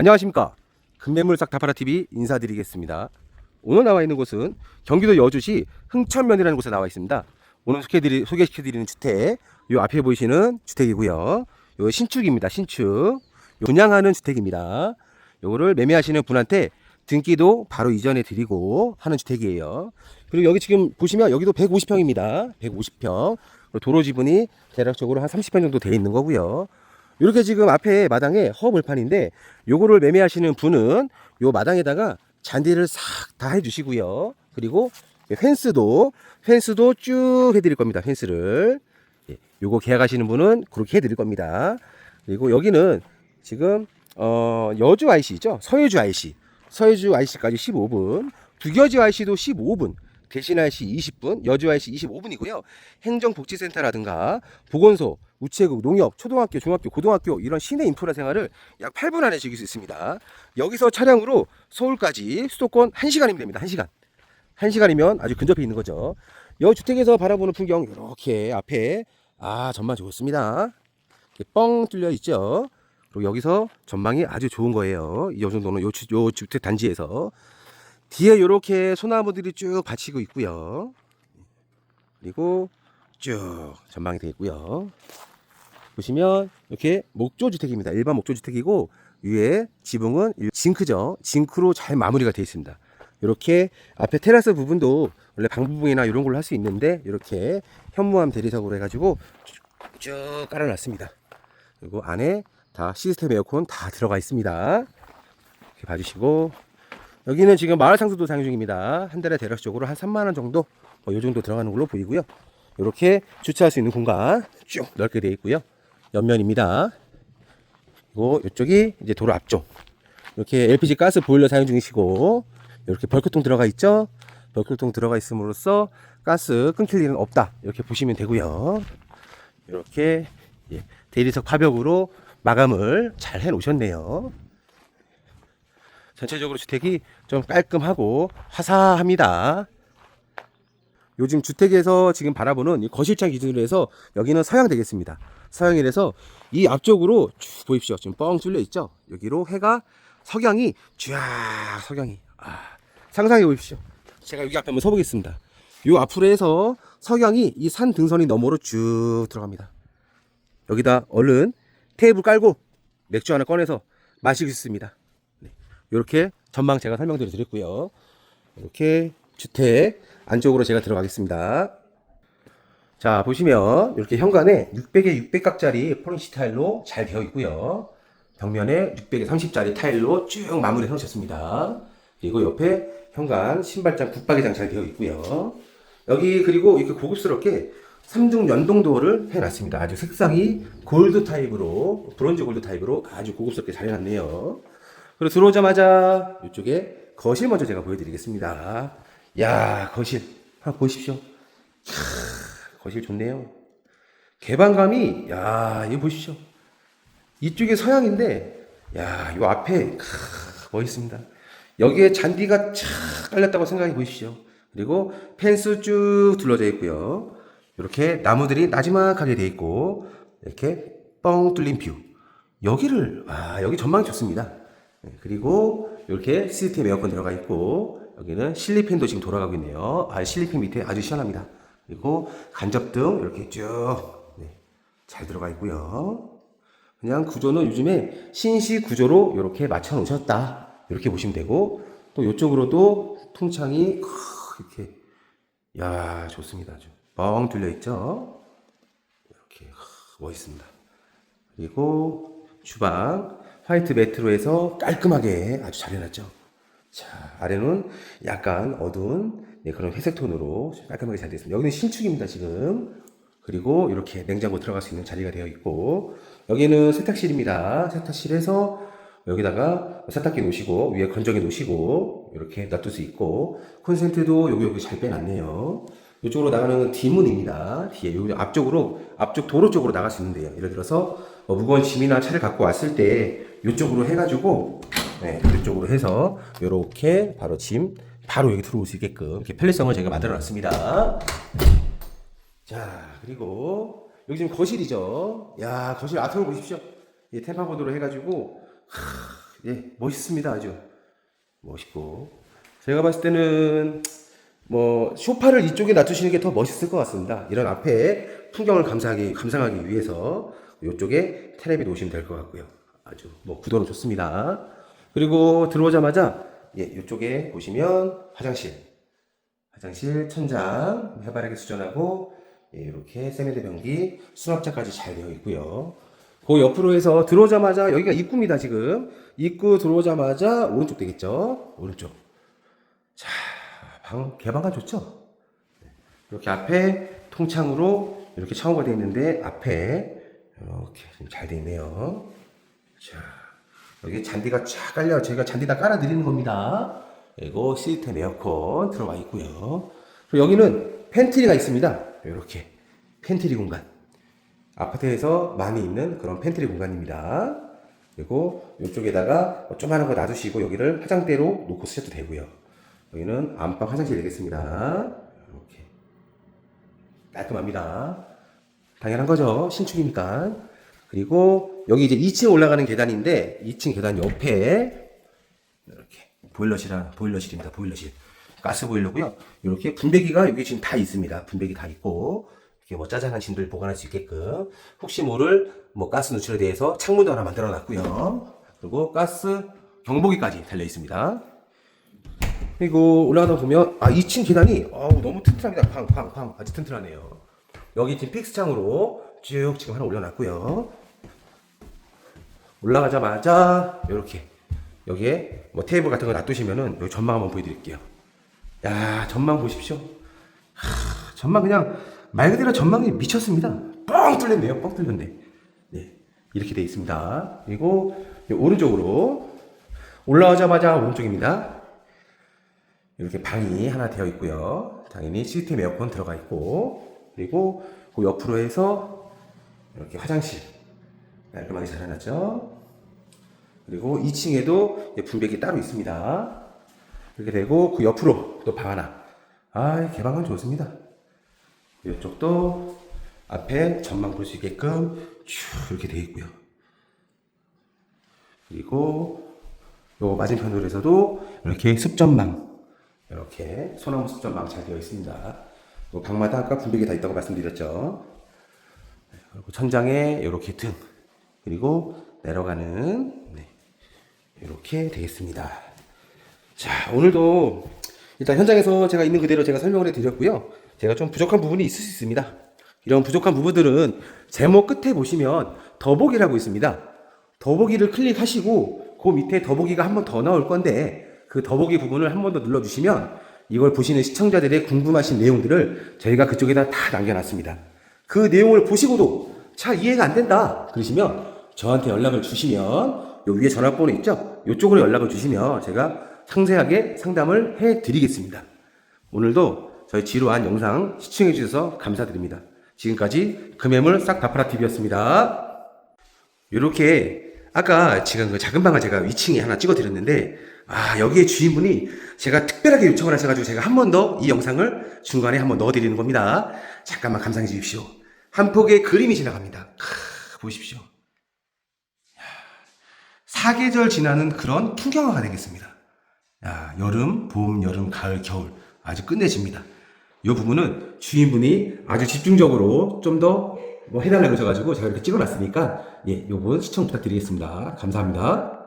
안녕하십니까 금매물싹 다파라 TV 인사드리겠습니다. 오늘 나와 있는 곳은 경기도 여주시 흥천면이라는 곳에 나와 있습니다. 오늘 소개드리, 소개시켜드리는 주택, 요 앞에 보이시는 주택이고요. 요 신축입니다. 신축. 요 분양하는 주택입니다. 요거를 매매하시는 분한테 등기도 바로 이전해 드리고 하는 주택이에요. 그리고 여기 지금 보시면 여기도 150평입니다. 150평. 도로 지분이 대략적으로 한 30평 정도 돼 있는 거고요. 이렇게 지금 앞에 마당에 허물판인데 요거를 매매하시는 분은 요 마당에다가 잔디를 싹 다 해주시고요. 그리고 펜스도 펜스도 쭉 해드릴 겁니다. 펜스를 예, 요거 계약하시는 분은 그렇게 해드릴 겁니다. 그리고 여기는 지금 어, 여주 IC죠. 서해주 IC, 서해주 IC까지 15분, 두겨지 IC도 15분. 대신 IC 20분, 여주 IC 25분이고요. 행정복지센터라든가 보건소, 우체국, 농협, 초등학교, 중학교, 고등학교 이런 시내 인프라 생활을 약 8분 안에 즐길 수 있습니다. 여기서 차량으로 서울까지 수도권 1시간이면 됩니다. 1시간. 1시간이면 아주 근접해 있는 거죠. 여 주택에서 바라보는 풍경 이렇게 앞에 아 전망 좋습니다. 뻥 뚫려 있죠. 그리고 여기서 전망이 아주 좋은 거예요. 이 정도는 요, 주- 요 주택 단지에서 뒤에 이렇게 소나무들이 쭉 받치고 있고요. 그리고 쭉 전망이 되어 있고요. 보시면 이렇게 목조 주택입니다. 일반 목조 주택이고 위에 지붕은 일- 징크죠. 징크로 잘 마무리가 되어 있습니다. 이렇게 앞에 테라스 부분도 원래 방부붕이나 이런 걸로 할 수 있는데 이렇게 현무암 대리석으로 해가지고 쭉, 쭉 깔아놨습니다. 그리고 안에 다 시스템 에어컨 다 들어가 있습니다. 이렇게 봐주시고 여기는 지금 마을 상수도 사용 중입니다. 한 달에 대략적으로 한 3만 원 정도, 뭐 요 정도 들어가는 걸로 보이고요. 이렇게 주차할 수 있는 공간 쭉 넓게 되어 있고요. 옆면입니다. 그리고 이쪽이 이제 도로 앞쪽. 이렇게 LPG 가스 보일러 사용 중이시고 이렇게 벌크통 들어가 있죠. 벌크통 들어가 있음으로써 가스 끊길 일은 없다. 이렇게 보시면 되고요. 이렇게 예, 대리석 파벽으로 마감을 잘 해 놓으셨네요. 전체적으로 주택이 좀 깔끔하고 화사합니다. 요즘 주택에서 지금 바라보는 이 거실창 기준으로 해서 여기는 서양 되겠습니다. 서양이라서 이 앞쪽으로 쭉 보십시오. 지금 뻥 뚫려 있죠? 여기로 해가 석양이 쫙 석양이 아, 상상해 보십시오. 제가 여기 앞에 한번 서보겠습니다. 요 앞으로 해서 석양이 이 산 등선이 너머로 쭉 들어갑니다. 여기다 얼른 테이블 깔고 맥주 하나 꺼내서 마시고 있습니다. 이렇게 전망 제가 설명드려 드렸고요. 이렇게 주택 안쪽으로 제가 들어가겠습니다. 자 보시면 이렇게 현관에 600에 600각짜리 포르시 타일로 잘 되어 있고요. 벽면에 600에 30짜리 타일로 쭉 마무리 해 놓으셨습니다. 그리고 옆에 현관 신발장 붙박이장 잘 되어 있고요. 여기 그리고 이렇게 고급스럽게 3중 연동도어를 해놨습니다. 아주 색상이 골드 타입으로 브론즈 골드 타입으로 아주 고급스럽게 잘 해놨네요. 그리고 들어오자마자 이쪽에 거실 먼저 제가 보여드리겠습니다. 야 거실 한번 보십시오. 캬, 거실 좋네요. 개방감이 야 이거 보십시오. 이쪽이 서양인데 야이 앞에 캬, 멋있습니다. 여기에 잔디가 착 깔렸다고 생각해 보십시오. 그리고 펜스 쭉 둘러져 있고요. 이렇게 나무들이 나지막하게 되어 있고 이렇게 뻥 뚫린 뷰. 여기를 아 여기 전망이 좋습니다. 네, 그리고 이렇게 시스템 에어컨 들어가 있고 여기는 실리팬도 지금 돌아가고 있네요. 아 실리팬 밑에 아주 시원합니다. 그리고 간접등 이렇게 쭉잘 들어가 있고요. 그냥 구조는 요즘에 신시 구조로 이렇게 맞춰 놓으셨다. 이렇게 보시면 되고 또 이쪽으로도 통창이 이렇게 야 좋습니다. 아주 뻥 뚫려 있죠. 이렇게 멋있습니다. 그리고 주방 화이트 매트로 해서 깔끔하게 아주 잘 해놨죠. 자 아래는 약간 어두운 네, 그런 회색 톤으로 깔끔하게 잘 되어 있습니다. 여기는 신축입니다 지금. 그리고 이렇게 냉장고 들어갈 수 있는 자리가 되어 있고 여기는 세탁실입니다. 세탁실에서 여기다가 세탁기 놓으시고 위에 건조기 놓으시고 이렇게 놔둘 수 있고 콘센트도 여기 여기 잘 빼놨네요. 이쪽으로 나가는 D문입니다. 뒤에 여기 앞쪽으로 앞쪽 도로 쪽으로 나갈 수 있는데요. 예를 들어서 뭐 무거운 짐이나 차를 갖고 왔을 때 이쪽으로 해가지고 네, 이쪽으로 해서 이렇게 바로 짐 바로 여기 들어올 수 있게끔 이렇게 편리성을 제가 만들어 놨습니다. 자, 그리고 여기 지금 거실이죠. 야, 거실 아트를 보십시오. 이 템파보드로 해가지고 하, 예, 멋있습니다. 아주 멋있고. 제가 봤을 때는 뭐 소파를 이쪽에 놔두시는 게 더 멋있을 것 같습니다. 이런 앞에 풍경을 감상하기 감상하기 위해서 이쪽에 테레비 놓으시면 될 것 같고요. 아주 뭐 구도는 좋습니다. 그리고 들어오자마자 예, 이쪽에 보시면 화장실, 화장실 천장 해바라기 수전하고 예, 이렇게 세면대 변기, 수납자까지 잘 되어 있고요. 그 옆으로 해서 들어오자마자 여기가 입구입니다 지금 입구 들어오자마자 오른쪽 되겠죠 오른쪽 자, 방, 개방감 좋죠? 네. 이렇게 앞에 통창으로 이렇게 샤워가 되어 있는데 앞에 이렇게 좀잘 되어 있네요. 자, 여기 잔디가 쫙 깔려 저희가 잔디 다 깔아 드리는 겁니다. 그리고 시스템 에어컨 들어와 있고요. 여기는 팬트리가 있습니다. 이렇게 팬트리 공간. 아파트에서 많이 있는 그런 팬트리 공간입니다. 그리고 이쪽에다가 뭐 조그마한 거 놔두시고 여기를 화장대로 놓고 쓰셔도 되고요. 여기는 안방 화장실 되겠습니다. 이렇게 깔끔합니다. 당연한 거죠. 신축이니까. 그리고 여기 이제 2층 올라가는 계단인데 2층 계단 옆에 이렇게 보일러실이라 보일러실입니다. 보일러실. 가스 보일러고요. 이렇게 분배기가 여기 지금 다 있습니다. 분배기 다 있고 이렇게 뭐 짜잘한 짐들 보관할 수 있게끔 혹시 모를 뭐 가스 누출에 대해서 창문도 하나 만들어 놨고요. 그리고 가스 경보기까지 달려 있습니다. 그리고 올라가다 보면 아 2층 계단이 아우 너무 튼튼합니다. 팡팡팡 아주 튼튼하네요. 여기 지금 픽스 창으로 쭉 지금 하나 올려놨고요. 올라가자마자 이렇게 여기에 뭐 테이블 같은 거 놔두시면은 여기 전망 한번 보여드릴게요. 야 전망 보십시오. 하, 전망 그냥 말 그대로 전망이 미쳤습니다. 뻥 뚫렸네요. 뻥 뚫렸네. 네 이렇게 돼 있습니다. 그리고 이 오른쪽으로 올라오자마자 오른쪽입니다. 이렇게 방이 하나 되어 있고요. 당연히 시스템 에어컨 들어가 있고 그리고 그 옆으로 해서 이렇게 화장실 깔끔하게 잘 해놨죠. 그리고 2층에도 분배기 따로 있습니다. 이렇게 되고 그 옆으로 또 방 하나. 아, 개방감 좋습니다. 이쪽도 앞에 전망 볼 수 있게끔 쭉 이렇게 되어 있고요. 그리고 요 맞은편으로 해서도 이렇게 습전망 이렇게 소나무 습전망 잘 되어 있습니다. 요 방마다 아까 분배기 다 있다고 말씀드렸죠. 그리고 천장에 이렇게 등 그리고 내려가는 네, 이렇게 되겠습니다. 자 오늘도 일단 현장에서 제가 있는 그대로 제가 설명을 해드렸고요. 제가 좀 부족한 부분이 있을 수 있습니다. 이런 부족한 부분들은 제목 끝에 보시면 더보기라고 있습니다. 더보기를 클릭하시고 그 밑에 더보기가 한 번 더 나올 건데 그 더보기 부분을 한 번 더 눌러주시면 이걸 보시는 시청자들의 궁금하신 내용들을 저희가 그쪽에다 다 남겨놨습니다. 그 내용을 보시고도 잘 이해가 안 된다 그러시면 저한테 연락을 주시면 요 위에 전화번호 있죠? 이쪽으로 연락을 주시면 제가 상세하게 상담을 해드리겠습니다. 오늘도 저희 지루한 영상 시청해 주셔서 감사드립니다. 지금까지 금해물 싹다파라 TV였습니다. 이렇게 아까 지금 그 작은 방을 제가 위층에 하나 찍어 드렸는데 아 여기에 주인분이 제가 특별하게 요청을 하셔가지고 제가 한 번 더 이 영상을 중간에 한번 넣어 드리는 겁니다. 잠깐만 감상해 주십시오. 한 폭의 그림이 지나갑니다. 크, 보십시오. 야, 사계절 지나는 그런 풍경화가 되겠습니다. 야, 여름, 봄, 여름, 가을, 겨울 아주 끝내줍니다. 이 부분은 주인분이 아주 집중적으로 좀 더 뭐 해달라고 하셔가지고 제가 이렇게 찍어놨으니까 예, 이 부분 시청 부탁드리겠습니다. 감사합니다.